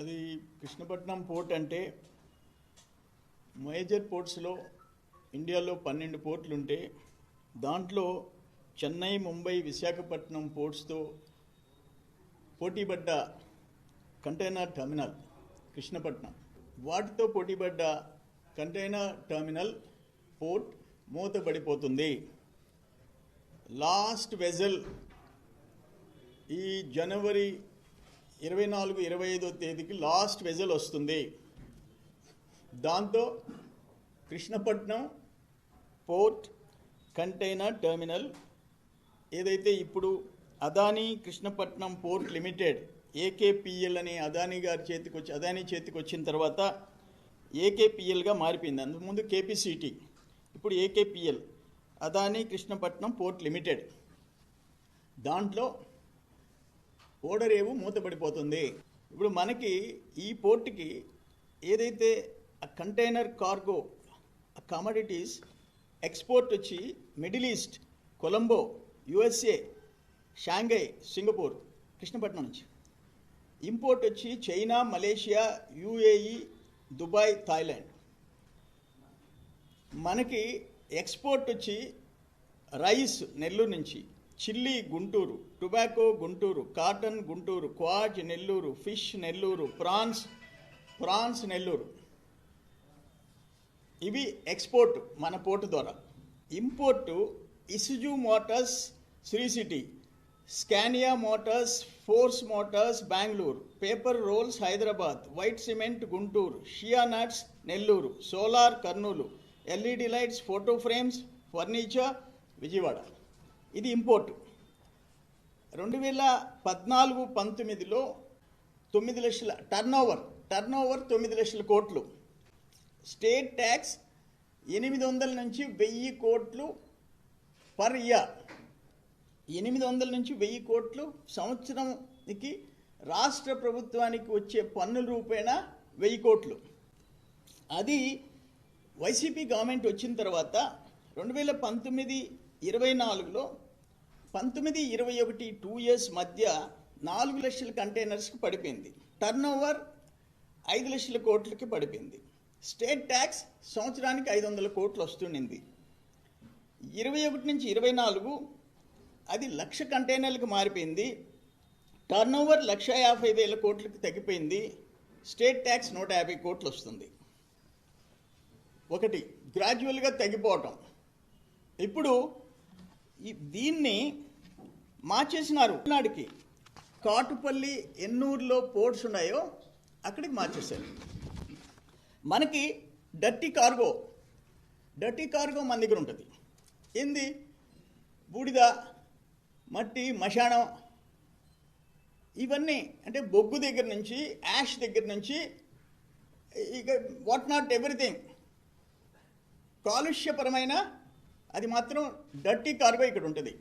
అది కృష్ణపట్నం పోర్ట్ అంటే మేజర్ పోర్ట్స్లో ఇండియాలో పన్నెండు పోర్ట్లు ఉంటే దాంట్లో చెన్నై ముంబై విశాఖపట్నం పోర్ట్స్తో పోటీపడ్డ కంటైనర్ టర్మినల్ కృష్ణపట్నం. వాటితో పోటీపడ్డ కంటైనర్ టర్మినల్ పోర్ట్ మూతపడిపోతుంది. లాస్ట్ వెజల్ ఈ జనవరి ఇరవై నాలుగు ఇరవై ఐదో తేదీకి లాస్ట్ వెజల్ వస్తుంది. దాంతో కృష్ణపట్నం పోర్ట్ కంటైనర్ టెర్మినల్ ఏదైతే ఇప్పుడు Adani Krishnapatnam port limited AKPL అనే అదానీ గారి చేతికి వచ్చి అదానీ చేతికి వచ్చిన తర్వాత ఏకేపిఎల్గా మారిపోయింది. అంతకుముందు కేపీసీటీ ఇప్పుడు AKPL Adani Krishnapatnam port limited. దాంట్లో ఓడరేవు మూతపడిపోతుంది. ఇప్పుడు మనకి ఈ పోర్టుకి ఏదైతే ఆ కంటైనర్ కార్గో ఆ కమోడిటీస్ ఎక్స్పోర్ట్ వచ్చి middle east Colombo USA Shanghai Singapore Krishnapatnam నుంచి. ఇంపోర్ట్ వచ్చి China Malaysia UAE Dubai Thailand. మనకి ఎక్స్పోర్ట్ వచ్చి రైస్ నెల్లూరు నుంచి. Chilli Guntur tobacco Guntur cotton Guntur quartz Nellore fish Nellore prawns prawns Nellore. ఇవి export మన port ద్వారా. Import Isuzu Motors Sri City Scania Motors Force Motors Bengaluru paper rolls Hyderabad white cement Guntur shea nuts Nellore solar Kurnool LED lights photo frames furniture Vijayawada. ఇది import రెండు వేల పద్నాలుగు పంతొమ్మిదిలో తొమ్మిది లక్షల టర్న్ ఓవర్ టర్న్ ఓవర్ తొమ్మిది లక్షల కోట్లు. స్టేట్ ట్యాక్స్ ఎనిమిది వందల నుంచి వెయ్యి కోట్లు పర్ ఇయర్ ఎనిమిది వందల నుంచి వెయ్యి కోట్లు సంవత్సరంకి రాష్ట్ర ప్రభుత్వానికి వచ్చే పన్నుల రూపేణా వెయ్యి కోట్లు. అది వైసీపీ గవర్నమెంట్ వచ్చిన తర్వాత రెండు వేల పంతొమ్మిది ఇరవై నాలుగులో పంతొమ్మిది ఇరవై ఒకటి టూ ఇయర్స్ మధ్య నాలుగు లక్షల కంటైనర్స్కి పడిపోయింది. టర్న్ ఓవర్ ఐదు లక్షల కోట్లకి పడిపోయింది. స్టేట్ ట్యాక్స్ సంవత్సరానికి ఐదు వందల కోట్లు వస్తుండింది. ఇరవై ఒకటి నుంచి ఇరవై నాలుగు అది లక్ష కంటైనర్లకు మారిపోయింది. టర్న్ ఓవర్ లక్ష యాభై వేల కోట్లకు తగ్గిపోయింది. స్టేట్ ట్యాక్స్ నూట యాభై కోట్లు వస్తుంది. ఒకటి గ్రాడ్యువల్గా తగ్గిపోవటం. ఇప్పుడు ఈ దీన్ని మార్చేసినారు. నాడికి కాటుపల్లి ఎన్నూరులో పోర్ట్స్ ఉన్నాయో అక్కడికి మార్చేశారు. మనకి డర్టీ కార్గో డర్టీ కార్గో మన దగ్గర ఉంటుంది. ఏంది? బూడిద మట్టి మశానం ఇవన్నీ అంటే బొగ్గు దగ్గర నుంచి యాష్ దగ్గర నుంచి ఇక వాట్ నాట్ ఎవ్రీథింగ్ కాలుష్యపరమైన అది మాత్రం డర్టీ కార్గో ఇక్కడ ఉంటుంది.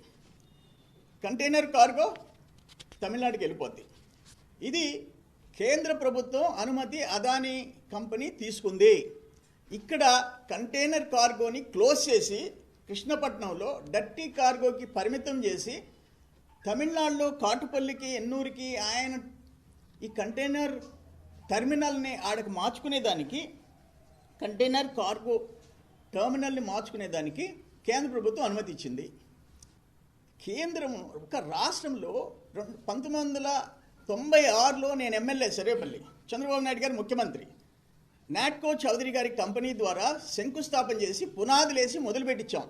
కంటైనర్ కార్గో తమిళనాడుకి వెళ్ళిపోద్ది. ఇది కేంద్ర ప్రభుత్వం అనుమతి అదానీ కంపెనీ తీసుకుంది. ఇక్కడ కంటైనర్ కార్గోని క్లోజ్ చేసి కృష్ణపట్నంలో డర్టీ కార్గోకి పరిమితం చేసి తమిళనాడులో కాటుపల్లికి ఎన్నూరికి ఆయన ఈ కంటైనర్ టెర్మినల్ని ఆడకు మార్చుకునేదానికి కంటైనర్ కార్గో టర్మినల్ని మార్చుకునేదానికి కేంద్ర ప్రభుత్వం అనుమతి ఇచ్చింది. కేంద్రం ఒక రాష్ట్రంలో రెండు పంతొమ్మిది వందల తొంభై ఆరులో నేను ఎమ్మెల్యే సర్వేపల్లి చంద్రబాబు నాయుడు గారు ముఖ్యమంత్రి. నాట్కో చౌదరి గారి కంపెనీ ద్వారా శంకుస్థాపన చేసి పునాదులేసి మొదలుపెట్టించాం.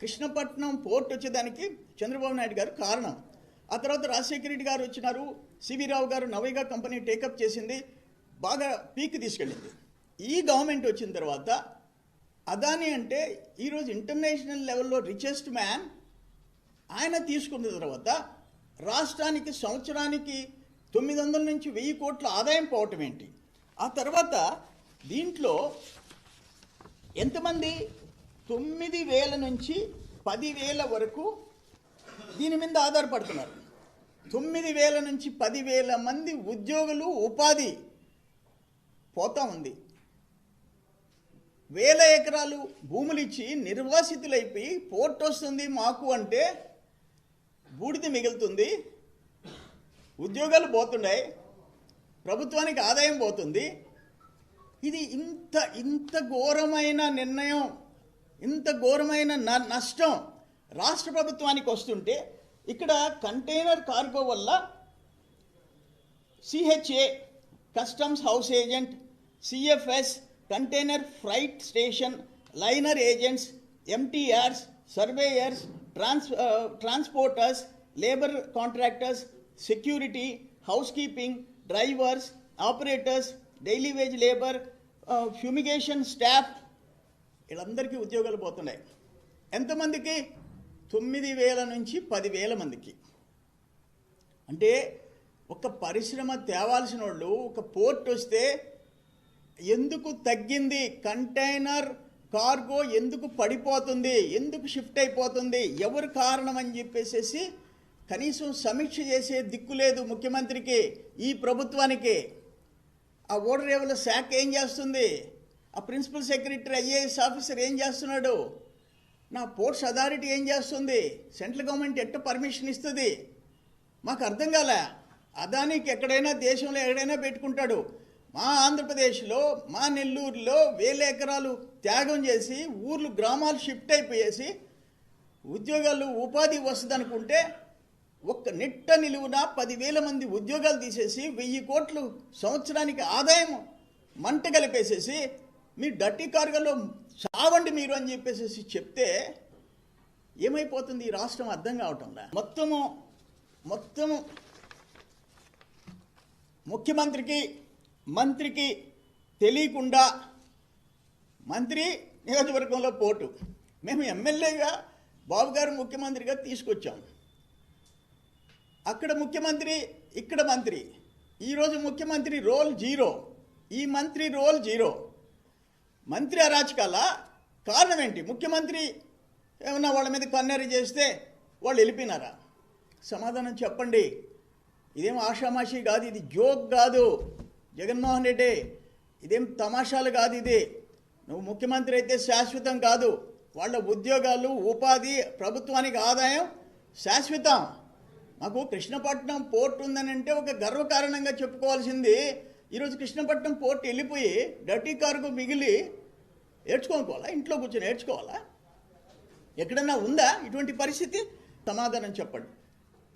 కృష్ణపట్నం పోర్ట్ వచ్చేదానికి చంద్రబాబు నాయుడు గారు కారణం. ఆ తర్వాత రాజశేఖర రెడ్డి గారు వచ్చినారు సివి రావు గారు నవైగా కంపెనీ టేకప్ చేసింది బాగా పీక్ తీసుకెళ్ళింది. ఈ గవర్నమెంట్ వచ్చిన తర్వాత అదాని అంటే ఈరోజు ఇంటర్నేషనల్ లెవెల్లో రిచెస్ట్ మ్యాన్ ఆయన తీసుకున్న తర్వాత రాష్ట్రానికి సంవత్సరానికి తొమ్మిది వందల నుంచి వెయ్యి కోట్ల ఆదాయం పోవటం ఏంటి? ఆ తర్వాత దీంట్లో ఎంతమంది? తొమ్మిది వేల నుంచి పదివేల వరకు దీని మీద ఆధారపడుతున్నారు. తొమ్మిది వేల నుంచి పదివేల మంది ఉద్యోగులు ఉపాధి పోతా ఉంది. వేల ఎకరాలు భూములు ఇచ్చి నిర్వాసితులైపోయి పోర్ట్ వస్తుంది మాకు అంటే బూడిద మిగులుతుంది ఉద్యోగాలు పోతున్నాయి ప్రభుత్వానికి ఆదాయం పోతుంది. ఇది ఇంత ఇంత ఘోరమైన నిర్ణయం ఇంత ఘోరమైన న- నష్టం రాష్ట్ర ప్రభుత్వానికి వస్తుంటే ఇక్కడ కంటైనర్ కార్గో వల్ల CHA customs house agent CFS container freight station liner agents MTRs surveyors trans transporters labour contractors security housekeeping drivers operators daily wage labour fumigation staff వీళ్ళందరికీ ఉద్యోగాలు పోతున్నాయి. ఎంతమందికి? తొమ్మిది వేల నుంచి పదివేల మందికి. అంటే ఒక పరిశ్రమ తేవాల్సిన వాళ్ళు ఒక పోర్ట్ వస్తే ఎందుకు తగ్గింది? కంటైనర్ కార్గో ఎందుకు పడిపోతుంది? ఎందుకు షిఫ్ట్ అయిపోతుంది? ఎవరు కారణం అని చెప్పేసేసి కనీసం సమీక్ష చేసే దిక్కు లేదు ముఖ్యమంత్రికి ఈ ప్రభుత్వానికి. ఆ ఓడరేవుల శాఖ ఏం చేస్తుంది? ఆ ప్రిన్సిపల్ సెక్రటరీ ఐఏఎస్ ఆఫీసర్ ఏం చేస్తున్నాడు? నా పోర్ట్స్ అథారిటీ ఏం చేస్తుంది? సెంట్రల్ గవర్నమెంట్ ఎట్ట పర్మిషన్ ఇస్తుంది? మాకు అర్థం కాలే. అదానికి ఎక్కడైనా దేశంలో ఎక్కడైనా పెట్టుకుంటాడు. మా ఆంధ్రప్రదేశ్లో మా నెల్లూరులో వేల ఎకరాలు త్యాగం చేసి ఊర్లు గ్రామాలు షిఫ్ట్ అయిపోయేసి ఉద్యోగాలు ఉపాధి వస్తుంది అనుకుంటే ఒక్క నిట్ట నిలువున పదివేల మంది ఉద్యోగాలు తీసేసి వెయ్యి కోట్లు సంవత్సరానికి ఆదాయం మంట కలిపేసేసి మీ డట్టి కార్గలో చావండి మీరు అని చెప్పేసి చెప్తే ఏమైపోతుంది? ఈ రాష్ట్రం అర్థం కావటంలా మొత్తము మొత్తము ముఖ్యమంత్రికి మంత్రికి తెలియకుండా మంత్రి నియోజకవర్గంలో పోటు. మేము ఎమ్మెల్యేగా బాబు గారు ముఖ్యమంత్రిగా తీసుకొచ్చాం. అక్కడ ముఖ్యమంత్రి ఇక్కడ మంత్రి. ఈరోజు ముఖ్యమంత్రి రోల్ జీరో. ఈ మంత్రి రోల్ జీరో. మంత్రి అరాచకాల కారణం ఏంటి ముఖ్యమంత్రి ఏమన్నా వాళ్ళ మీద కన్నెరి చేస్తే వాళ్ళు వెళ్ళిపోయినారా? సమాధానం చెప్పండి. ఇదేం ఆషామాషి కాదు ఇది జోక్ కాదు. జగన్మోహన్ రెడ్డి ఇదేం తమాషాలు కాదు ఇది. నువ్వు ముఖ్యమంత్రి అయితే శాశ్వతం కాదు. వాళ్ళ ఉద్యోగాలు ఉపాధి ప్రభుత్వానికి ఆదాయం శాశ్వతం. మాకు కృష్ణపట్నం పోర్ట్ ఉందని అంటే ఒక గర్వకారణంగా చెప్పుకోవాల్సింది. ఈరోజు కృష్ణపట్నం పోర్ట్ వెళ్ళిపోయి డర్టీ కారుకు మిగిలి ఏడ్చుకోనుకోవాలా? ఇంట్లో కూర్చొని ఏడ్చుకోవాలా? ఎక్కడన్నా ఉందా ఇటువంటి పరిస్థితి? సమాధానం చెప్పండి.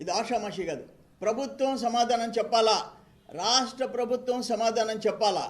ఇది ఆషామాషి కాదు. ప్రభుత్వం సమాధానం చెప్పాలా? రాష్ట్ర ప్రభుత్వం సమాధానం చెప్పాలా?